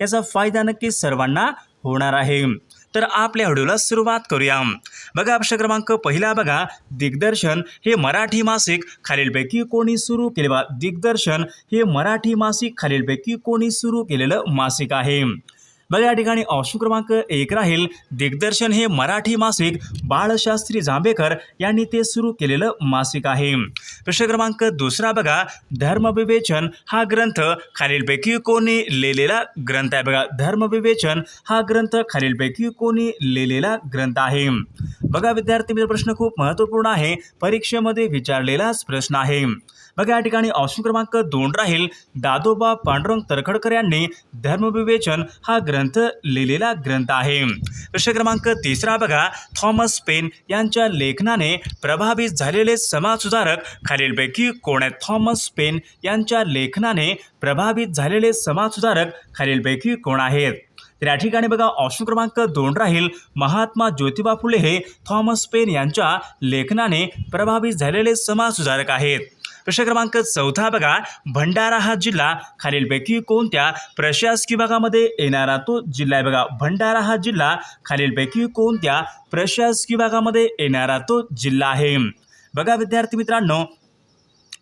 याचा फायदा नक्कीच सर्वांना होणार आहे. तर आपल्या व्हिडिओला सुरुवात करूया. बघा प्रश्न क्रमांक पहिला बघा दिग्दर्शन हे मराठी मासिक खालीलपैकी कोणी सुरू केले बा दिग्दर्शन हे मराठी मासिक खालीलपैकी कोणी सुरू केलेलं मासिक आहे. बघा या ठिकाणी ऑप्शन क्रमांक एक राहील. दिग्दर्शन हे मराठी मासिक बाळशास्त्री जांभेकर यांनी ते सुरू केलेलं मासिक आहे. प्रश्न क्रमांक दुसरा बघा. धर्मविवेचन हा ग्रंथ खालीलपैकी कोणी लिहिलेला ग्रंथ आहे? बघा धर्मविवेचन हा ग्रंथ खालीलपैकी कोणी लिहिलेला ग्रंथ आहे? बघा विद्यार्थी मित्र प्रश्न खूप महत्त्वपूर्ण आहे. परीक्षेमध्ये विचारलेलाच प्रश्न आहे. बघा या ठिकाणी ऑप्शन क्रमांक दोन राहील. दादोबा पांडुरंग तरखडकर यांनी धर्मविवेचन हा ग्रंथ लिहिलेला ग्रंथ आहे. प्रश्न क्रमांक तिसरा बघा. थॉमस पेन यांच्या लेखनाने प्रभावित झालेले समाजसुधारक खालीलपैकी कोण आहेत? थॉमस पेन यांच्या लेखनाने प्रभावित झालेले समाजसुधारक खालीलपैकी कोण आहेत? तर या ठिकाणी बघा ऑप्शन क्रमांक दोन राहील. महात्मा ज्योतिबा फुले हे थॉमस पेन यांच्या लेखनाने प्रभावित झालेले समाजसुधारक आहेत. प्रश्न क्रमांक चौथा बघा. भंडारा हा जिल्हा खालीलपैकी कोणत्या प्रशासकीय भागामध्ये येणारा तो जिल्हा आहे बघा. भंडारा हा जिल्हा खालीलपैकी कोणत्या प्रशासकीय विभागामध्ये येणारा तो जिल्हा आहे. बघा विद्यार्थी मित्रांनो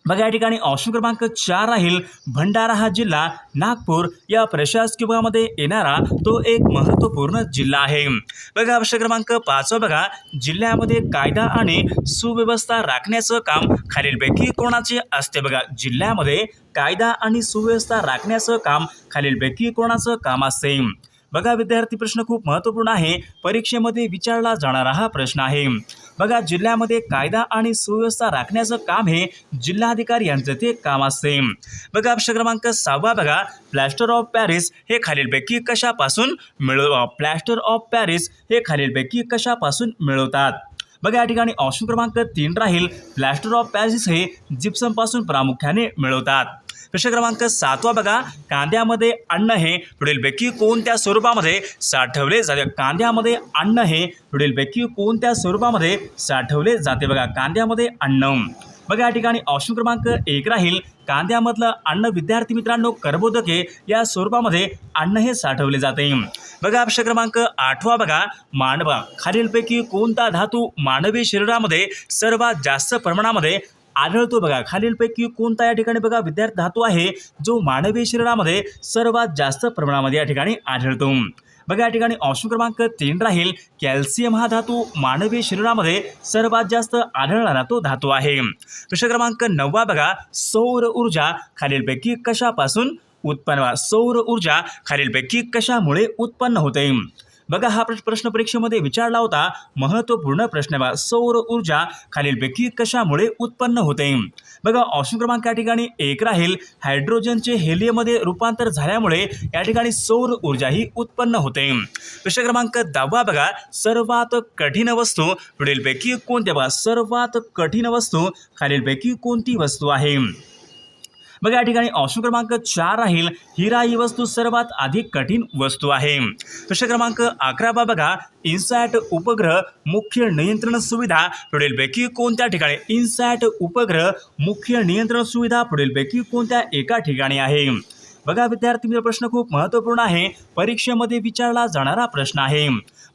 बघा या ठिकाणी ऑप्शन क्रमांक चार राहील भंडारा हा जिल्हा. नागपूर या प्रशासकीय विभागामध्ये येणारा तो एक महत्त्वपूर्ण जिल्हा आहे. बघा प्रश्न क्रमांक पाचवा बघा. जिल्ह्यामध्ये कायदा आणि सुव्यवस्था राखण्याचं काम खालीलपैकी कोणाचे असते बघा? जिल्ह्यामध्ये कायदा आणि सुव्यवस्था राखण्याचं काम खालीलपैकी कोणाचं काम असते? बघा विद्यार्थी प्रश्न खूप महत्त्वपूर्ण आहे. परीक्षेमध्ये विचारला जाणारा हा प्रश्न आहे. बघा जिल्ह्यामध्ये कायदा आणि सुव्यवस्था राखण्याचं काम हे जिल्हाधिकारी यांचं ते काम असते. बघा प्रश्न क्रमांक सहावा बघा प्लॅस्टर ऑफ पॅरिस हे खालीलपैकी कशापासून मिळव प्लॅस्टर ऑफ पॅरिस हे खालीलपैकी कशापासून मिळवतात? बघा या ठिकाणी ऑप्शन क्रमांक तीन राहील. प्लॅस्टर ऑफ पॅरिस हे जिप्समपासून प्रामुख्याने मिळवतात. प्रश्न क्रमांक सातवा बघा. कांद्यामध्ये अन्न हे पुढीलपैकी कोणत्या स्वरूपामध्ये साठवले जाते? कांद्यामध्ये अन्न हे पुढीलपैकी कोणत्या स्वरूपामध्ये साठवले जाते? बघा कांद्यामध्ये अन्न. बघा या ठिकाणी ऑप्शन क्रमांक एक राहील. कांद्यामधलं अन्न विद्यार्थी मित्रांनो कर्बोदके या स्वरूपामध्ये अन्न हे साठवले जाते. बघा प्रश्न क्रमांक आठवा बघा. मानवा खालीलपैकी कोणता धातू मानवी शरीरामध्ये सर्वात जास्त प्रमाणामध्ये आढळतो बघा. खालीलपैकी कोणता या ठिकाणी बघा विद्यार्थी धातू आहे? जो मानवी शरीरामध्ये सर्वात जास्त प्रमाणामध्ये या ठिकाणी आढळतो. बघा या ठिकाणी ऑप्शन क्रमांक तीन राहील. कॅल्शियम हा धातू मानवी शरीरामध्ये सर्वात जास्त आढळणारा तो धातू आहे. प्रश्न क्रमांक नववा बघा. सौर ऊर्जा खालीलपैकी कशापासून उत्पन्न सौर ऊर्जा खालीलपैकी कशामुळे उत्पन्न होते? बघा हा प्रश्न परीक्षेमध्ये विचारला होता महत्त्वपूर्ण प्रश्न सौर ऊर्जा खालीलपैकी कशामुळे उत्पन्न होते? बघा ऑप्शन क्रमांक या ठिकाणी एक राहील. हायड्रोजनचे हेलियममध्ये रूपांतर झाल्यामुळे या ठिकाणी सौर ऊर्जा ही उत्पन्न होते. प्रश्न क्रमांक दहावा बघा. सर्वात कठीण वस्तू पुढीलपैकी कोणत्या बघा सर्वात कठीण वस्तू खालीलपैकी कोणती वस्तू आहे? बघा या ठिकाणी ऑप्शन क्रमांक चार राहील. हिरा ही वस्तू सर्वात अधिक कठीण वस्तू आहे. प्रश्न क्रमांक अकरावा बघा. इन्सॅट उपग्रह मुख्य नियंत्रण सुविधा पुढीलपैकी कोणत्या ठिकाणी? इन्सॅट उपग्रह मुख्य नियंत्रण सुविधा पुढीलपैकी कोणत्या एका ठिकाणी आहे? बघा विद्यार्थी मित्र प्रश्न खूप महत्त्वपूर्ण आहे. परीक्षेमध्ये विचारला जाणारा प्रश्न आहे.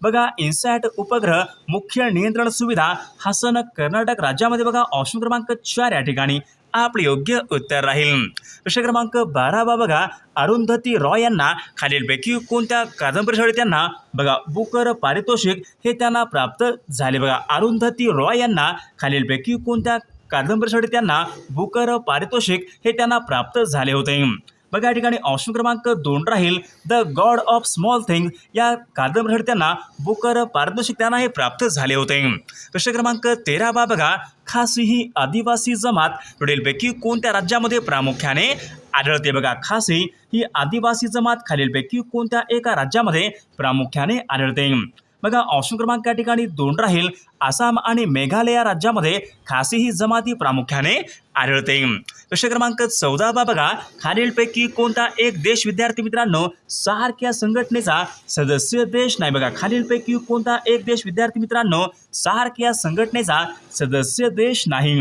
बघा इन्सॅट उपग्रह मुख्य नियंत्रण सुविधा हासन कर्नाटक राज्यामध्ये बघा. ऑप्शन क्रमांक चार या ठिकाणी. आपले योग्य उत्तर राहील. प्रश्न क्रमांक बारावा बघा अरुंधती रॉय यांना खालीलपैकी कोणत्या कादंबरीसाठी त्यांना बघा बुकर पारितोषिक हे त्यांना प्राप्त झाले बघा. अरुंधती रॉय यांना खालीलपैकी कोणत्या कादंबरीसाठी त्यांना बुकर पारितोषिक हे त्यांना प्राप्त झाले होते. बघा या ठिकाणी ऑप्शन क्रमांक दोन राहील. The god of small thing या कादंबरीसाठी त्यांना बुकर पारितोषिक त्यांना हे प्राप्त झाले होते. प्रश्न क्रमांक तेरावा बघा. खासी ही आदिवासी जमात. पुढीलपैकी कोणत्या राज्यामध्ये प्रामुख्याने आढळते बघा? खासी ही आदिवासी जमात खालीलपैकी कोणत्या एका राज्यामध्ये प्रामुख्याने आढळते? बघा ऑप्शन क्रमांक या ठिकाणी दोन राहील. आसाम आणि मेघालय या राज्यामध्ये खासी ही जमाती प्रामुख्याने आढळते. प्रश्न क्रमांक चौदा बा बघा. खालीलपैकी कोणता एक देश विद्यार्थी मित्रांनो सारख्या संघटनेचा सदस्य देश नाही बघा. खालीलपैकी कोणता एक देश विद्यार्थी मित्रांनो सारख्या संघटनेचा सदस्य देश नाही.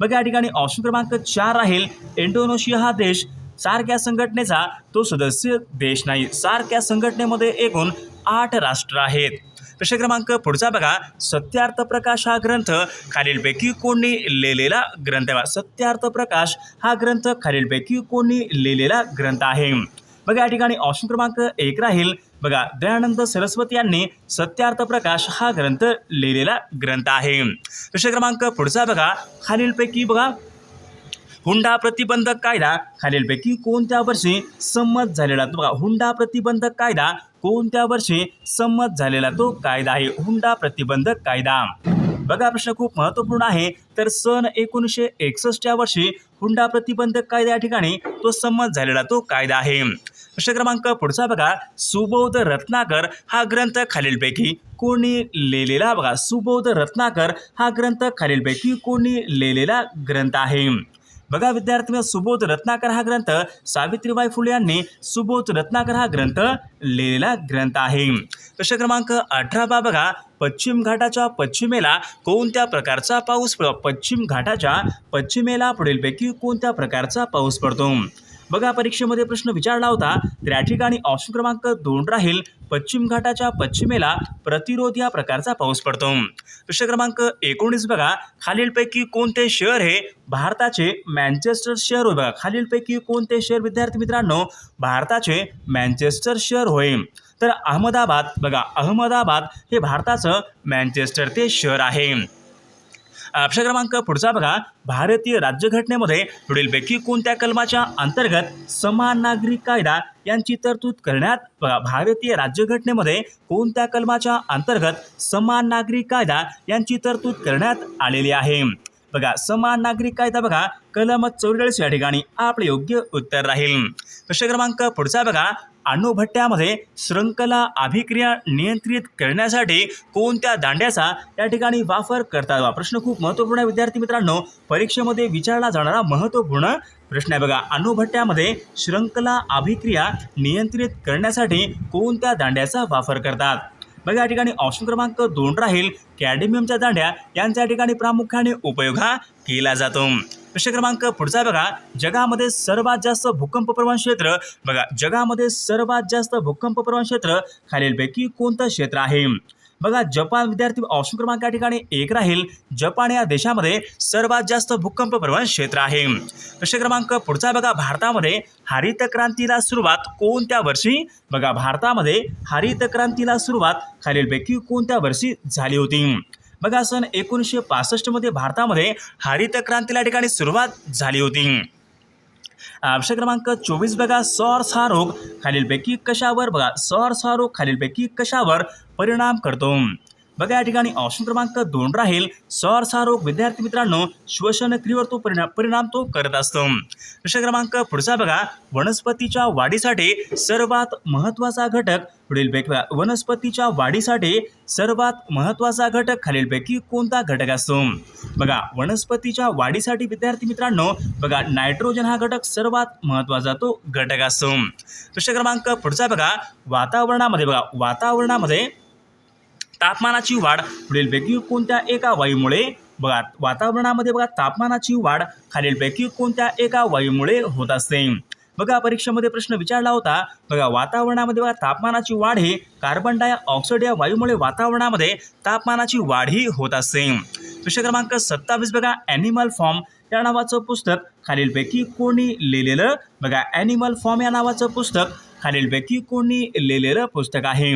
बघा या ठिकाणी ऑप्शन क्रमांक चार राहील. इंडोनेशिया हा देश सारख्या संघटनेचा तो सदस्य देश नाही. सारख्या संघटनेमध्ये एकूण आठ राष्ट्र आहेत. प्रश्न क्रमांक पुढचा बघा. सत्यार्थ प्रकाश हा ग्रंथ खालीलपैकी कोणी लिहिलेला ग्रंथ आहे सत्यार्थ प्रकाश हा ग्रंथ खालीलपैकी कोणी लिहिलेला ग्रंथ आहे. बघा या ठिकाणी ऑप्शन क्रमांक एक राहील. बघा दयानंद सरस्वती यांनी सत्यार्थ प्रकाश हा ग्रंथ लिहिलेला ग्रंथ आहे. प्रश्न क्रमांक पुढचा बघा. खालीलपैकी बघा. हुंडा प्रतिबंधक कायदा खालीलपैकी कोणत्या वर्षी संमत झालेला बघा हुंडा प्रतिबंधक कायदा कोणत्या वर्षी संमत झालेला तो कायदा आहे? हुंडा प्रतिबंधक कायदा. बघा प्रश्न खूप महत्त्वपूर्ण आहे. तर सन एकोणीसशे एकसष्ट या वर्षी हुंडा प्रतिबंधक कायदा या ठिकाणी तो संमत झालेला तो कायदा आहे. प्रश्न क्रमांक पुढचा बघा. सुबोध रत्नाकर हा ग्रंथ खालीलपैकी कोणी लिहिलेला? बघा सुबोध रत्नाकर हा ग्रंथ खालीलपैकी कोणी लिहिलेला ग्रंथ आहे. बघा विद्यार्थी सुबोध रत्नाकर हा ग्रंथ सावित्रीबाई फुले यांनी सुबोध रत्नाकर हा ग्रंथ लिहिलेला ग्रंथ आहे. प्रश्न क्रमांक अठरावा बघा. पश्चिम घाटाच्या पश्चिमेला कोणत्या प्रकारचा पाऊस पश्चिम घाटाच्या पश्चिमेला पुढीलपैकी कोणत्या प्रकारचा पाऊस पडतो? बघा परीक्षेमध्ये प्रश्न विचारला होता. तर या ठिकाणी ऑप्शन क्रमांक दोन राहील. पश्चिम घाटाच्या पश्चिमेला प्रतिरोध या प्रकारचा पाऊस पडतो. प्रश्न क्रमांक एकोणीस बघा. खालीलपैकी कोणते शहर हे भारताचे मँचेस्टर शहर होय? बघा खालीलपैकी कोणते शहर विद्यार्थी मित्रांनो भारताचे मँचेस्टर शहर होय? तर अहमदाबाद बघा अहमदाबाद हे भारताचं मँचेस्टर ते शहर आहे. प्रश्न क्रमांक पुढचा बघा. भारतीय राज्यघटनेमध्ये पुढीलपैकी कोणत्या कलमाच्या अंतर्गत समान नागरिक कायदा यांची तरतूद करण्यात बघा. भारतीय राज्यघटनेमध्ये कोणत्या कलमाच्या अंतर्गत समान नागरिक कायदा यांची तरतूद करण्यात आलेली आहे? बघा समान नागरिक कायदा बघा. कलम चौवेचाळीस या ठिकाणी आपले योग्य उत्तर राहील. प्रश्न क्रमांक पुढचा बघा. अणुभट्ट्यामध्ये श्रृंखला अभिक्रिया नियंत्रित करण्यासाठी कोणत्या दांड्याचा या ठिकाणी वापर करतात? बा प्रश्न खूप महत्त्वपूर्ण आहे विद्यार्थी मित्रांनो. परीक्षेमध्ये विचारला जाणारा महत्त्वपूर्ण प्रश्न आहे बघा. अणुभट्ट्यामध्ये श्रृंखला अभिक्रिया नियंत्रित करण्यासाठी कोणत्या दांड्याचा वापर करतात? बघा या ठिकाणी ऑप्शन क्रमांक दोन राहील. कॅडमियमच्या दांड्या यांच्या ठिकाणी प्रामुख्याने उपयोग हा केला जातो. प्रश्न क्रमांक पुढचा बघा. जगामध्ये सर्वात जास्त भूकंप प्रवण क्षेत्र बघा. जगामध्ये सर्वात जास्त भूकंप प्रवण क्षेत्र खालीलपैकी कोणतं क्षेत्र आहे? बघा जपान विद्यार्थी ऑप्शन क्रमांक या ठिकाणी एक राहील. जपान या देशामध्ये सर्वात जास्त भूकंप प्रवण क्षेत्र आहे. प्रश्न क्रमांक पुढचा बघा. भारतामध्ये हरित क्रांतीला सुरुवात कोणत्या वर्षी? बघा भारतामध्ये हरित क्रांतीला सुरुवात खालीलपैकी कोणत्या वर्षी झाली होती? बघा सन एकोणीसशे पासष्टमध्ये भारतामध्ये हरित क्रांतीला ठिकाणी सुरुवात झाली होती. प्रश्न क्रमांक चोवीस बघा सॉर्स हा रोग खालीलपैकी कशावर? बघा सॉर्स हा रोग खालीलपैकी कशावर परिणाम करतो? बघा या ठिकाणी ऑप्शन क्रमांक दोन राहील. सहरसा रोग विद्यार्थी मित्रांनो श्वसन क्रियेवर तो परिणाम परिणाम तो करत असतो. प्रश्न क्रमांक पुढचा बघा. वनस्पतीच्या वाढीसाठी सर्वात महत्त्वाचा घटक पुढील बघा. वनस्पतीच्या वाढीसाठी सर्वात महत्त्वाचा घटक खालीलपैकी कोणता घटक असतो? बघा वनस्पतीच्या वाढीसाठी विद्यार्थी मित्रांनो बघा नायट्रोजन हा घटक सर्वात महत्त्वाचा तो घटक असतो. प्रश्न क्रमांक पुढचा बघा. वातावरणामध्ये बघा. वातावरणामध्ये तापमानाची वाढ पुढीलपैकी कोणत्या एका वायूमुळे? बघा वातावरणामध्ये बघा तापमानाची वाढ खालीलपैकी कोणत्या एका वायूमुळे होत असते? बघा परीक्षेमध्ये प्रश्न विचारला होता. बघा वातावरणामध्ये बघा तापमानाची वाढ ही कार्बन डायऑक्साईड या वायूमुळे वातावरणामध्ये तापमानाची वाढ ही होत असते. प्रश्न क्रमांक सत्तावीस बघा ॲनिमल फॉर्म या नावाचं पुस्तक खालीलपैकी कोणी लिहिलेलं? बघा ॲनिमल फॉर्म या नावाचं पुस्तक खालीलपैकी कोणी लिहिलेलं पुस्तक आहे.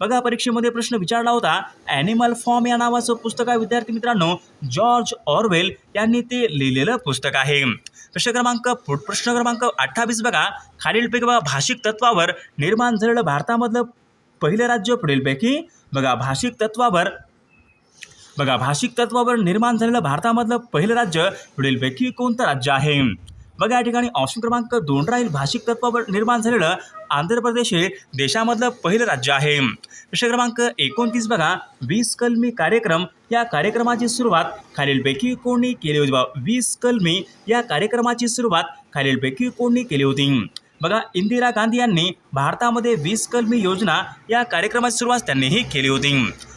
बघा परीक्षेमध्ये प्रश्न विचारला होता. ॲनिमल फॉर्म या नावाचं पुस्तक आहे विद्यार्थी मित्रांनो. जॉर्ज ऑरवेल यांनी ते लिहिलेलं पुस्तक आहे. प्रश्न क्रमांक प्रश्न क्रमांक अठ्ठावीस बघा. खालीलपैकी बघा भाषिक तत्वावर निर्माण झालेलं भारतामधलं पहिलं राज्य पुढीलपैकी बघा भाषिक तत्वावर बघा भाषिक तत्वावर निर्माण झालेलं भारतामधलं पहिलं राज्य पुढीलपैकी कोणतं राज्य आहे? बघा या ठिकाणी ऑप्शन क्रमांक दोन राहील. भाषिक तत्वावर निर्माण झालेलं आंध्र प्रदेश हे देशामधलं पहिलं राज्य आहे. प्रश्न क्रमांक एकोणतीस बघा. वीस कलमी कार्यक्रम या कार्यक्रमाची सुरुवात खालीलपैकी कोणी केली होती? बघा वीस कलमी या कार्यक्रमाची सुरुवात खालीलपैकी कोणी केली होती? बघा इंदिरा गांधी यांनी भारतामध्ये वीस कलमी योजना या कार्यक्रमाची सुरुवात त्यांनीही केली होती.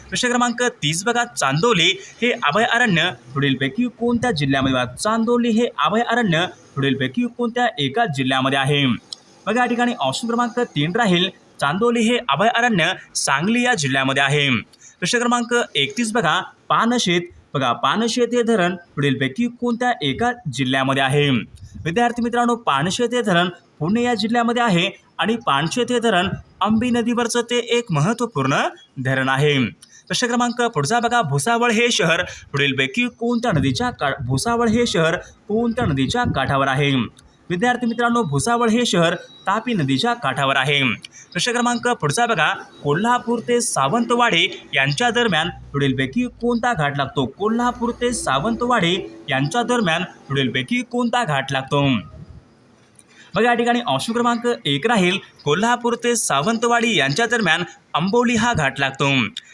प्रश्न क्रमांक तीस बघा. चांदोली हे अभयारण्य पुढीलपैकी कोणत्या जिल्ह्यामध्ये? बघा चांदोली हे अभयारण्य पुढीलपैकी कोणत्या एका जिल्ह्यामध्ये आहे? बघा या ठिकाणी ऑप्शन क्रमांक तीन राहील. चांदोली हे अभयारण्य सांगली या जिल्ह्यामध्ये आहे. प्रश्न क्रमांक एकतीस बघा पानशेत. बघा पानशेत हे धरण पुढीलपैकी कोणत्या एका जिल्ह्यामध्ये आहे? विद्यार्थी मित्रांनो पानशेत हे धरण पुणे या जिल्ह्यामध्ये आहे आणि पानशेत हे धरण अंबी नदीवरचं ते एक महत्त्वपूर्ण धरण आहे. प्रश्न क्रमांक पुढचा बघा भुसावळ हे शहर पुढीलपैकी कोणत्या नदीच्या का भुसावळ हे शहर कोणत्या नदीच्या काठावर आहे? विद्यार्थी मित्रांनो भुसावळ हे शहर तापी नदीच्या काठावर आहे. प्रश्न क्रमांक पुढचा बघा. कोल्हापूर ते सावंतवाडी यांच्या दरम्यान पुढीलपैकी कोणता घाट लागतो? कोल्हापूर ते सावंतवाडी यांच्या दरम्यान पुढीलपैकी कोणता घाट लागतो? बघा या ठिकाणी ऑप्शन क्रमांक एक राहील. कोल्हापूर ते सावंतवाडी यांच्या दरम्यान आंबोली हा घाट लागतो.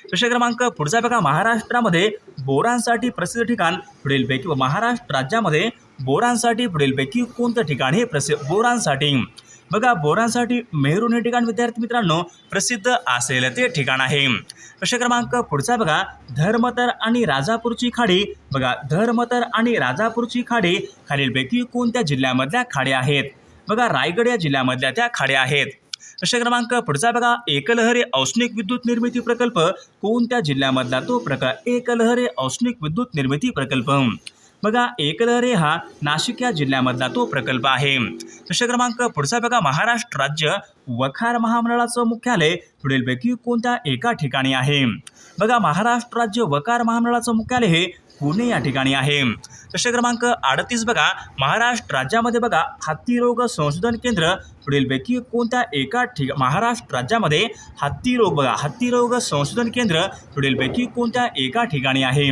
प्रश्न क्रमांक पुढचा बघा. महाराष्ट्रामध्ये बोरांसाठी प्रसिद्ध ठिकाण पुढीलपैकी व महाराष्ट्र राज्यामध्ये बोरांसाठी पुढीलपैकी कोणतं ठिकाण हे प्रसिद्ध? बोरांसाठी. बघा बोरांसाठी मेहरून हे ठिकाण विद्यार्थी मित्रांनो प्रसिद्ध असेल ते ठिकाण आहे. प्रश्न क्रमांक पुढचा बघा. धर्मतर आणि राजापूरची खाडी. बघा धर्मतर आणि राजापूरची खाडी खालीलपैकी कोणत्या जिल्ह्यामधल्या खाड्या आहेत? बघा रायगड या जिल्ह्यामधल्या त्या खाड्या आहेत. प्रश्न क्रमांक पुढचा बघा. एकलहरे औष्णिक विद्युत निर्मिती प्रकल्प. कोणत्या जिल्ह्यामधला तो प्रकार एकलहरे औष्णिक विद्युत निर्मिती प्रकल्प? बघा एकलहरे हा नाशिक या जिल्ह्यामधला तो प्रकल्प आहे. प्रश्न क्रमांक पुढचा बघा महाराष्ट्र राज्य वखार महामंडळाचं मुख्यालय पुढीलपैकी कोणत्या एका ठिकाणी आहे? बघा महाराष्ट्र राज्य वकार महामंडळाचं मुख्यालय हे पुणे या ठिकाणी आहे. प्रश्न क्रमांक अडतीस बघा महाराष्ट्र राज्यामध्ये बघा हत्तीरोग संशोधन केंद्र पुढीलपैकी कोणत्या एका ठिक महाराष्ट्र राज्यामध्ये हत्ती रोग बघा हत्तीरोग संशोधन केंद्र पुढीलपैकी कोणत्या एका ठिकाणी आहे?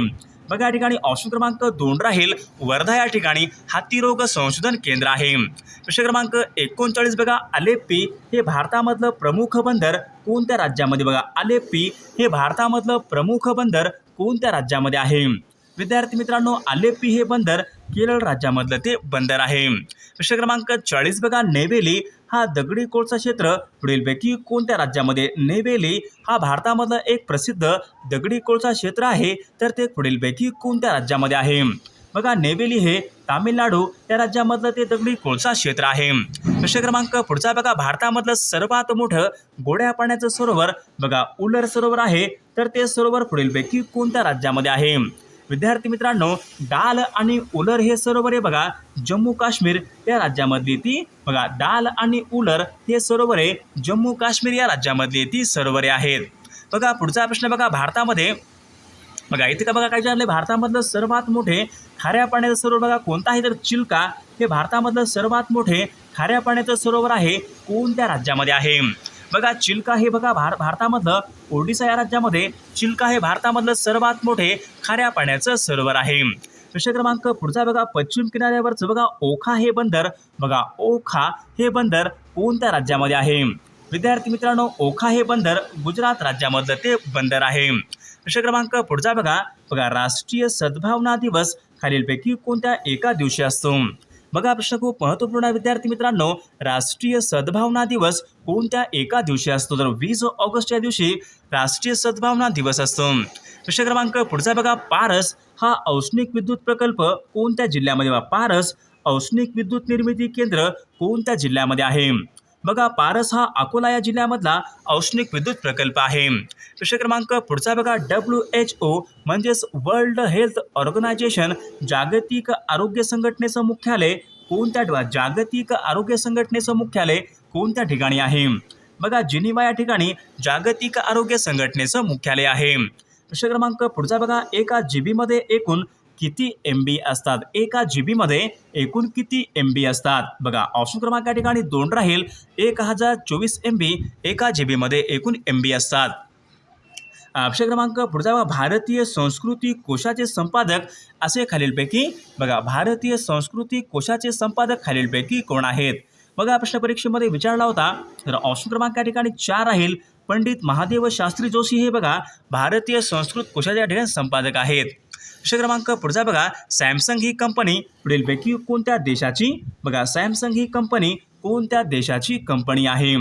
बघा या ठिकाणी ऑप्शन क्रमांक दोन राहील. वर्धा या ठिकाणी हत्तीरोग संशोधन केंद्र आहे. प्रश्न क्रमांक एकोणचाळीस बघा अलेप्पी हे भारतामधलं प्रमुख बंदर कोणत्या राज्यामध्ये बघा अलेप्पी हे भारतामधलं प्रमुख बंदर कोणत्या राज्यामध्ये आहे? विद्यार्थी मित्रांनो आलेप्पी हे बंदर केरळ राज्यामधलं ते बंदर आहे. प्रश्न क्रमांक चाळीस बघा नेवेली हा दगडी कोळसा क्षेत्र. पुढीलपैकी कोणत्या राज्यामध्ये नेवेली हा भारतामधलं एक प्रसिद्ध दगडी कोळसा क्षेत्र आहे? तर ते पुढीलपैकी कोणत्या राज्यामध्ये आहे? बघा नेवेली हे तामिळनाडू या राज्यामधलं ते दगडी कोळसा क्षेत्र आहे. प्रश्न क्रमांक पुढचा बघा भारतामधलं सर्वात मोठं गोड्या पाण्याचं सरोवर. बघा उलर सरोवर आहे. तर ते सरोवर पुढीलपैकी कोणत्या राज्यामध्ये आहे? विद्यार्थी मित्रांनो डाल आणि उलर हे सरोवर आहे बघा. जम्मू काश्मीर या राज्यामधली ती बघा डाल आणि उलर हे सरोवरे जम्मू काश्मीर या राज्यामधली ती सरोवरे आहेत. बघा पुढचा प्रश्न बघा भारतामध्ये बघा इथे का बघा काय झालं भारतामधलं सर्वात मोठे खाऱ्या पाण्याचं सरोवर बघा कोणतं आहे तर चिल्का हे भारतामधलं सर्वात मोठे खाऱ्या पाण्याचं सरोवर आहे कोणत्या राज्यामध्ये आहे? बघा चिल्का हे बघा भार भारतामधलं ओडिसा या राज्यामध्ये चिल्का हे भारतामधलं सर्वात मोठे खाऱ्या पाण्याचं सरोवर आहे. प्रश्न क्रमांक पुढचा बघा पश्चिम किनाऱ्यावरचं बघा ओखा हे बंदर. बघा ओखा हे बंदर कोणत्या राज्यामध्ये आहे? विद्यार्थी मित्रांनो ओखा हे बंदर गुजरात राज्यामधलं ते बंदर आहे. प्रश्न क्रमांक पुढचा बघा बघा राष्ट्रीय सद्भावना दिवस खालीलपैकी कोणत्या एका दिवशी असतो? बघा प्रश्न खूप महत्त्वपूर्ण विद्यार्थी मित्रांनो राष्ट्रीय सद्भावना दिवस कोणत्या एका दिवशी असतो? तर वीस ऑगस्ट या दिवशी राष्ट्रीय सद्भावना दिवस असतो. प्रश्न क्रमांक पुढचा बघा पारस हा औष्णिक विद्युत प्रकल्प कोणत्या जिल्ह्यामध्ये पारस औष्णिक विद्युत निर्मिती केंद्र कोणत्या जिल्ह्यामध्ये आहे? बघा पारस हा अकोला या जिल्ह्यामधला औष्णिक विद्युत प्रकल्प आहे. प्रश्न क्रमांक पुढचा बघा डब्ल्यू एच ओ म्हणजेच वर्ल्ड हेल्थ ऑर्गनायझेशन जागतिक आरोग्य संघटनेचं मुख्यालय कोणत्या जागतिक आरोग्य संघटनेचं मुख्यालय कोणत्या ठिकाणी आहे? बघा जिनिवा या ठिकाणी जागतिक आरोग्य संघटनेचं मुख्यालय आहे. प्रश्न क्रमांक पुढचा बघा एका जी बीमध्ये एकूण किती एम बी असतात? एका जी बीमध्ये एकूण किती एम बी असतात? बघा ऑप्शन क्रमांक या ठिकाणी दोन राहील. एक हजार चोवीस एम बी एका जी बीमध्ये एकूण एम बी असतात. ऑप्शन क्रमांक पुढचा भारतीय संस्कृती कोशाचे संपादक असे खालीलपैकी बघा भारतीय संस्कृती कोशाचे संपादक खालीलपैकी कोण आहेत? बघा प्रश्न परीक्षेमध्ये विचारला होता. तर ऑप्शन क्रमांक या ठिकाणी चार राहील. पंडित महादेव शास्त्री जोशी हे बघा भारतीय संस्कृत कोशाच्या ठिकाणी संपादक आहेत. प्रश्न क्रमांक पुढचा बघा. सॅमसंग ही कंपनी पुढीलपैकी कोणत्या देशाची? बघा सॅमसंग ही कंपनी कोणत्या देशाची कंपनी आहे?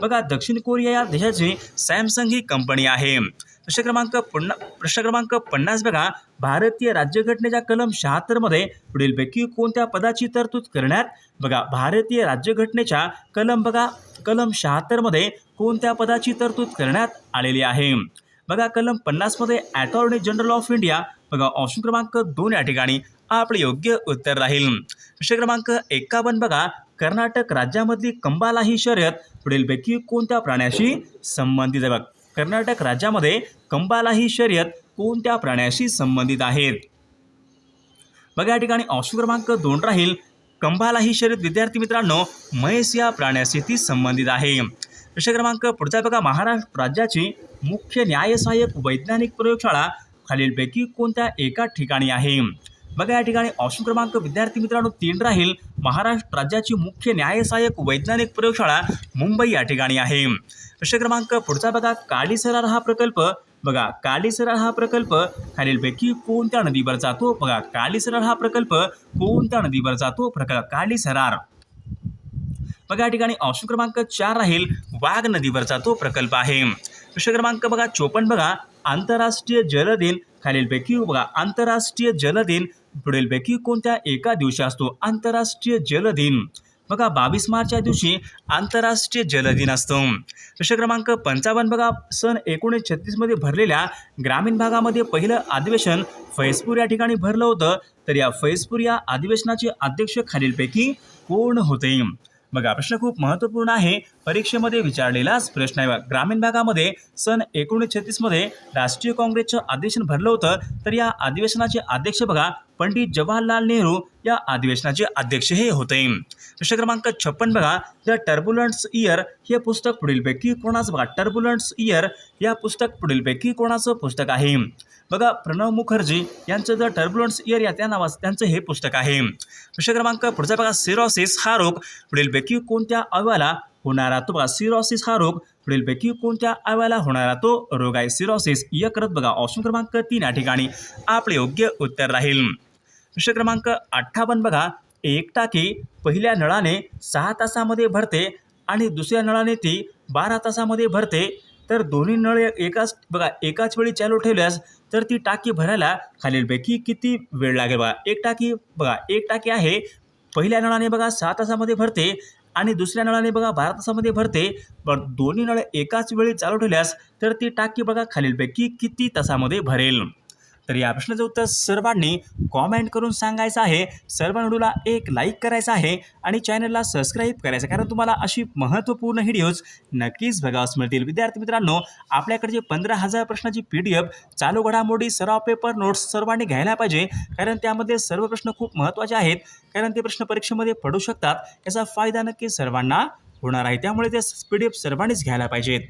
बघा दक्षिण कोरिया या देशाची सॅमसंग ही कंपनी आहे. प्रश्न क्रमांक पन्ना प्रश्न क्रमांक पन्नास बघा. भारतीय राज्यघटनेच्या कलम शहात्तरमध्ये पुढीलपैकी कोणत्या पदाची तरतूद करण्यात? बघा भारतीय राज्यघटनेच्या कलम बघा कलम शहात्तरमध्ये कोणत्या पदाची तरतूद करण्यात आलेली आहे? बघा कलम पन्नासमध्ये अटॉर्नी जनरल ऑफ इंडिया बघा ऑप्शन क्रमांक दोन या ठिकाणी आपले योग्य उत्तर राहील. प्रश्न क्रमांक एकावन्न बघा कर्नाटक राज्यामधली कंबाला ही शर्यत पुढीलपैकी कोणत्या प्राण्याशी संबंधित आहे? बघ कर्नाटक राज्यामध्ये कंबाला ही शर्यत कोणत्या प्राण्याशी संबंधित आहेत? बघा या ठिकाणी ऑप्शन क्रमांक दोन राहील. कंबाला ही शर्यत विद्यार्थी मित्रांनो म्हैस या प्राण्याशी ती संबंधित आहे. प्रश्न क्रमांक पुढचा बघा महाराष्ट्र राज्याची मुख्य न्यायसहाय्यक वैज्ञानिक प्रयोगशाळा खालीलपैकी कोणत्या एका ठिकाणी आहे? बघा या ठिकाणी ऑप्शन क्रमांक विद्यार्थी मित्रांनो तीन राहील. महाराष्ट्र राज्याची मुख्य न्यायसहाय्यक वैज्ञानिक प्रयोगशाळा मुंबई या ठिकाणी आहे. प्रश्न क्रमांक पुढचा बघा काळीसरार हा प्रकल्प. बघा कालीसरार हा प्रकल्प खालीलपैकी कोणत्या नदीवर जातो? बघा काळीसरार हा प्रकल्प कोणत्या नदीवर जातो? प्रकल्प कालीसरार. बघा या ठिकाणी ऑप्शन क्रमांक चार राहील. वाघ नदीवर जातो प्रकल्प आहे. प्रश्न क्रमांक बघा चोपन्न बघा. आंतरराष्ट्रीय जल दिन खालीलपैकी बघा आंतरराष्ट्रीय जल दिन पुढीलपैकी कोणत्या एका दिवशी असतो? आंतरराष्ट्रीय जल दिन बघा बावीस मार्च या दिवशी आंतरराष्ट्रीय जल दिन असतो. प्रश्न क्रमांक पंचावन्न बघा सन एकोणीसशे छत्तीसमध्ये भरलेल्या ग्रामीण भागामध्ये पहिलं अधिवेशन फैजपूर या ठिकाणी भरलं होतं. तर या फैजपूर या अधिवेशनाचे अध्यक्ष खालीलपैकी कोण होते? बघा प्रश्न खूप महत्त्वपूर्ण आहे. परीक्षेमध्ये विचारलेलाच प्रश्न आहे. ग्रामीण भागामध्ये सन एकोणीसशे छत्तीसमध्ये राष्ट्रीय काँग्रेसचं अधिवेशन भरलं होतं. तर या अधिवेशनाचे अध्यक्ष बघा पंडित जवाहरलाल नेहरू या अधिवेशनाचे अध्यक्ष हे होते. प्रश्न क्रमांक छप्पन बघा. द टर्बुलन्स इयर हे पुस्तक पुढीलपैकी कोणाचं बघा? टर्बुलन्स इयर या पुस्तक पुढीलपैकी कोणाचं पुस्तक आहे? बघा प्रणव मुखर्जी यांचं द टर्बुलन्स इयर या त्या नावाचं त्यांचं हे पुस्तक आहे. प्रश्न क्रमांक पुढचा बघा सिरोसिस हा रोग पुढीलपैकी कोणत्या अहवाला होणारा तो बघा सिरोसिस हा रोग पुढीलपैकी कोणत्या आव्याला होणारा तो? रोग आहे सिरोसिस या करत बघा ऑप्शन क्रमांक तीन या ठिकाणी. आपले योग्य उत्तर राहील. प्रश्न क्रमांक अठ्ठावन्न बघा. एक टाकी पहिल्या नळाने सहा तासामध्ये भरते आणि दुसऱ्या नळाने ती बारा तासामध्ये भरते. तर दोन्ही नळ एकाच बघा एकाच वेळी चालू ठेवल्यास तर ती टाकी भरायला खालीलपैकी किती वेळ लागेल बघा? एक टाकी बघा एक टाकी आहे. पहिल्या नळाने बघा सहा तासामध्ये भरते आणि दुसऱ्या नळाने बघा बारा तासामध्ये भरते पण दोन्ही नळ एकाच वेळी चालू ठेवल्यास तर ती टाकी बघा खालीलपैकी किती तासामध्ये भरेल. तर या प्रश्नाचं उत्तर सर्वांनी कॉमेंट करून सांगायचं आहे. सर्व व्हिडिओला एक लाईक करायचं आहे आणि चॅनलला सबस्क्राईब करायचं आहे. कारण तुम्हाला अशी महत्त्वपूर्ण व्हिडिओज नक्कीच बघावस मिळतील. विद्यार्थी मित्रांनो आपल्याकडे जे पंधरा हजार प्रश्नाची पी डी एफ चालू घडामोडी सराव पेपर नोट्स सर्वांनी घ्यायला पाहिजे. कारण त्यामध्ये सर्व प्रश्न खूप महत्त्वाचे आहेत. कारण ते प्रश्न परीक्षेमध्ये पडू शकतात. याचा फायदा नक्की सर्वांना होणार आहे. त्यामुळे ते पी डी एफ सर्वांनीच घ्यायला पाहिजेत.